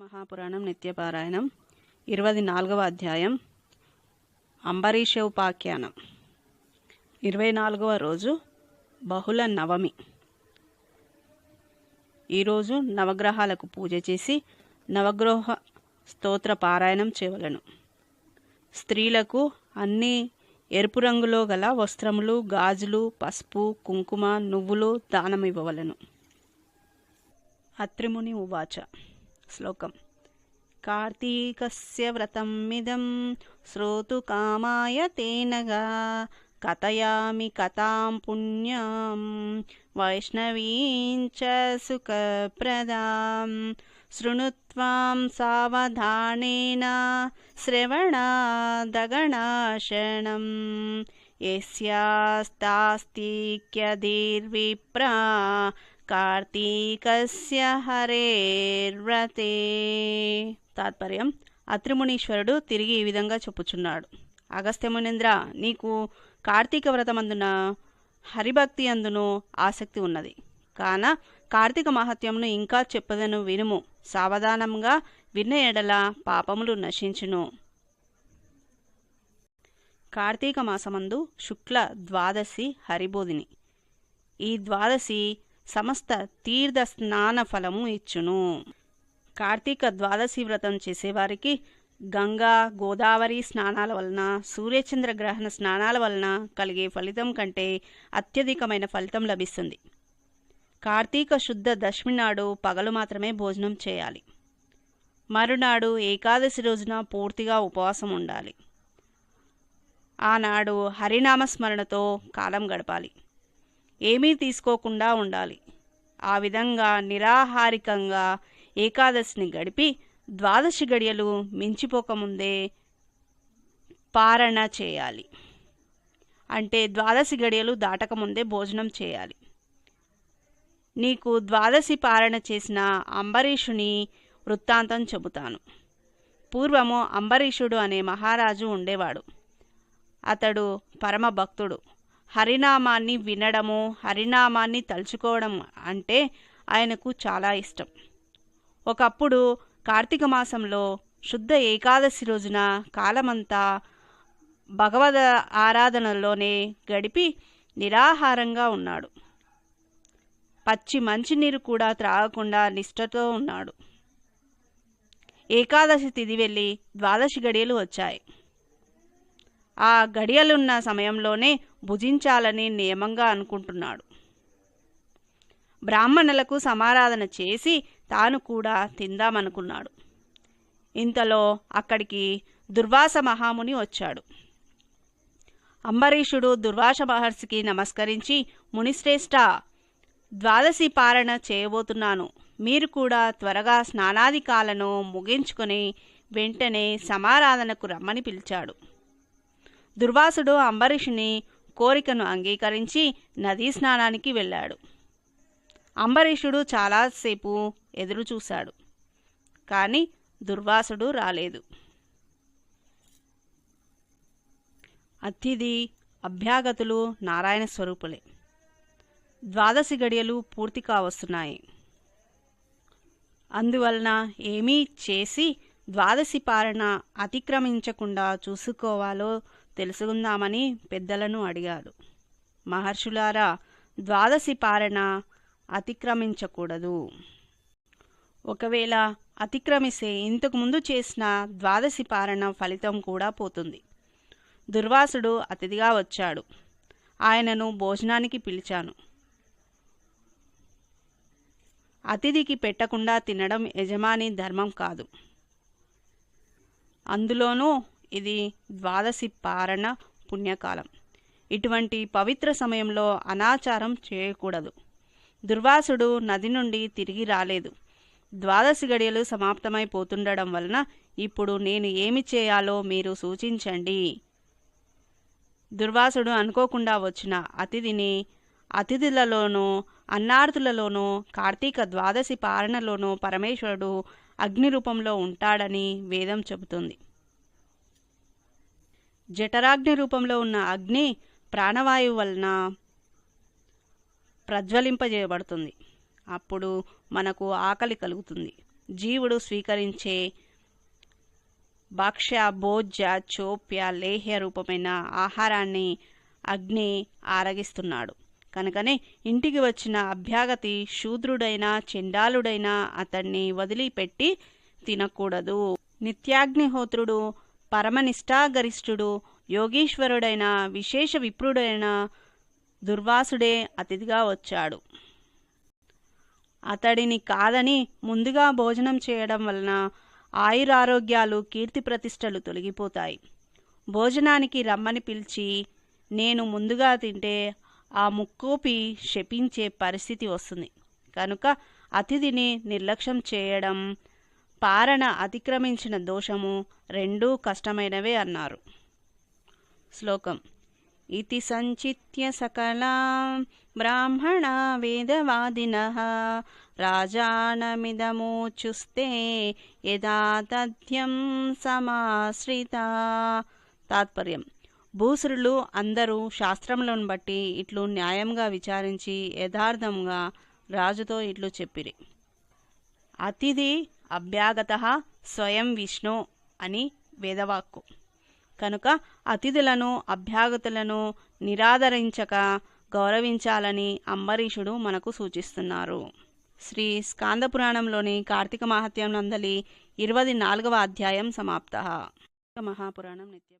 మహాపురాణం నిత్యపారాయణం. ఇరవై నాలుగవ అధ్యాయం. అంబరీష ఉపాఖ్యానం. ఇరవై నాలుగవ రోజు బహుళ నవమి. ఈరోజు నవగ్రహాలకు పూజ చేసి నవగ్రహ స్తోత్ర పారాయణం చేయవలను. స్త్రీలకు అన్ని ఎరుపు రంగులో గల వస్త్రములు గాజులు పసుపు కుంకుమ నువ్వులు దానం ఇవ్వవలను అత్రిముని ఉవాచ. श्लोकम्। कार्तीकस्य व्रतमिदं श्रोतुकामाय तेन गा कथयामि कथां पुण्यां वैष्णवीं च सुखप्रदां शृणुत्वां सावधानेन श्रवणादगणाशनम् यस्यास्तास्तिक्यधीर्विप्रा కార్తీకస్య హరేర్వ్రతే తాత్పర్యం అత్రిమునీశ్వరుడు తిరిగి ఈ విధంగా చెప్పుచున్నాడు. అగస్త్యమునింద్ర నీకు కార్తీక వ్రతమందున హరిభక్తి అందును ఆసక్తి ఉన్నది. కాన కార్తీక మహత్యంను ఇంకా చెప్పదను వినుము. సావధానంగా విన్న ఎడల పాపములు నశించును. కార్తీక మాసమందు శుక్ల ద్వాదశి హరిబోధిని. ఈ ద్వాదశి సమస్త తీర్థ స్నాన ఫలము ఇచ్చును. కార్తీక ద్వాదశి వ్రతం చేసేవారికి గంగా గోదావరి స్నానాల వలన సూర్యచంద్ర గ్రహణ స్నానాల వలన కలిగే ఫలితం కంటే అత్యధికమైన ఫలితం లభిస్తుంది. కార్తీక శుద్ధ దశమి నాడు పగలు మాత్రమే భోజనం చేయాలి. మరునాడు ఏకాదశి రోజున పూర్తిగా ఉపవాసం ఉండాలి. ఆనాడు హరినామ స్మరణతో కాలం గడపాలి. ఏమీ తీసుకోకుండా ఉండాలి. ఆ విధంగా నిరాహారికంగా ఏకాదశిని గడిపి ద్వాదశి గడియలు మించిపోకముందే పారణ చేయాలి. అంటే ద్వాదశి గడియలు దాటకముందే భోజనం చేయాలి. నీకు ద్వాదశి పారణ చేసిన అంబరీషుని వృత్తాంతం చెబుతాను. పూర్వము అంబరీషుడు అనే మహారాజు ఉండేవాడు. అతడు పరమ భక్తుడు హరినామాన్ని వినడము హరినామాన్ని తలుచుకోవడం అంటే ఆయనకు చాలా ఇష్టం. ఒకప్పుడు కార్తీక మాసంలో శుద్ధ ఏకాదశి రోజున కాలమంతా భగవద్ ఆరాధనలోనే గడిపి నిరాహారంగా ఉన్నాడు. పచ్చి మంచినీరు కూడా త్రాగకుండా నిష్ఠతో ఉన్నాడు. ఏకాదశి తిది వెళ్ళి ద్వాదశి గడియలు వచ్చాయి. ఆ గడియలున్న సమయంలోనే భుజించాలని నియమంగా అనుకుంటున్నాడు. బ్రాహ్మణులకు సమారాధన చేసి తాను కూడా తిందామనుకున్నాడు. ఇంతలో అక్కడికి దుర్వాస మహాముని వచ్చాడు. అంబరీషుడు దుర్వాస మహర్షికి నమస్కరించి మునిశ్రేష్ఠ ద్వాదశి పారణ చేయబోతున్నాను. మీరు కూడా త్వరగా స్నానాధికాలను ముగించుకొని వెంటనే సమారాధనకు రమ్మని పిలిచాడు. దుర్వాసుడు అంబరీషుని కోరికను అంగీకరించి నదీ స్నానానికి వెళ్ళాడు. అంబరీషుడు చాలాసేపు ఎదురు చూశాడు కానీ దుర్వాసుడు రాలేదు. అతిథి అభ్యాగతులు నారాయణ స్వరూపులే. ద్వాదశి గడియలు పూర్తి కావస్తున్నాయి. అందువలన ఏమీ చేసి ద్వాదశి పాలన అతిక్రమించకుండా చూసుకోవాలో తెలుసుకుందామని పెద్దలను అడిగాడు. మహర్షులారా ద్వాదశి పారణ అతిక్రమించకూడదు. ఒకవేళ అతిక్రమిస్తే ఇంతకుముందు చేసిన ద్వాదశి పారణ ఫలితం కూడా పోతుంది. దుర్వాసుడు అతిథిగా వచ్చాడు. ఆయనను భోజనానికి పిలిచాను. అతిథికి పెట్టకుండా తినడం యజమాని ధర్మం కాదు. అందులోనూ ఇది ద్వాదశి పారణ పుణ్యకాలం. ఇటువంటి పవిత్ర సమయంలో అనాచారం చేయకూడదు. దుర్వాసుడు నది నుండి తిరిగి రాలేదు. ద్వాదశి గడియలు సమాప్తమైపోతుండడం వలన ఇప్పుడు నేను ఏమి చేయాలో మీరు సూచించండి. దుర్వాసుడు అనుకోకుండా వచ్చిన అతిథిని అతిథులలోనూ అన్నార్థులలోనూ కార్తీక ద్వాదశి పాలనలోనూ పరమేశ్వరుడు అగ్ని రూపంలో ఉంటాడని వేదం చెబుతుంది. జఠరాగ్ని రూపంలో ఉన్న అగ్ని ప్రాణవాయువు వలన ప్రజ్వలింపజేయబడుతుంది. అప్పుడు మనకు ఆకలి కలుగుతుంది. జీవుడు స్వీకరించే భక్ష్య భోజ్య చోప్య లేహ్య రూపమైన ఆహారాన్ని అగ్ని ఆరగిస్తున్నాడు. కనుకనే ఇంటికి వచ్చిన అభ్యాగతి శూద్రుడైనా చెండాలుడైనా అతన్ని వదిలిపెట్టి తినకూడదు. నిత్యాగ్నిహోత్రుడు పరమనిష్టాగరిష్ఠుడు యోగీశ్వరుడైన విశేష విప్రుడైన దుర్వాసుడే అతిథిగా వచ్చాడు. అతడిని కాదని ముందుగా భోజనం చేయడం వలన ఆయురారోగ్యాలు కీర్తి ప్రతిష్టలు తొలగిపోతాయి. భోజనానికి రమ్మని పిలిచి నేను ముందుగా తింటే ఆ ముక్కోపి శపించే పరిస్థితి వస్తుంది. కనుక అతిథిని నిర్లక్ష్యం చేయడం పారణ అతిక్రమించిన దోషము రెండూ కష్టమైనవే అన్నారు. శ్లోకం. ఇతి సంచిత్య సకలా బ్రాహ్మణ వేదవాదిన రాజానమిదమూచుస్తే యదా తథ్యం సమాశ్రిత. తాత్పర్యం. భూసురులు అందరూ శాస్త్రములను బట్టి ఇట్లు న్యాయంగా విచారించి యథార్థంగా రాజుతో ఇట్లు చెప్పిరి. అతిథి అభ్యాగత స్వయం విష్ణు అని వేదవాక్కు. కనుక అతిథులను అభ్యాగతులను నిరాదరించక గౌరవించాలని అంబరీషుడు మనకు సూచిస్తున్నారు. శ్రీ స్కాంద పురాణంలోని కార్తీక మహాత్యం నందలి ఇరవై నాలుగవ అధ్యాయం సమాప్త. మహాపురాణం నిత్య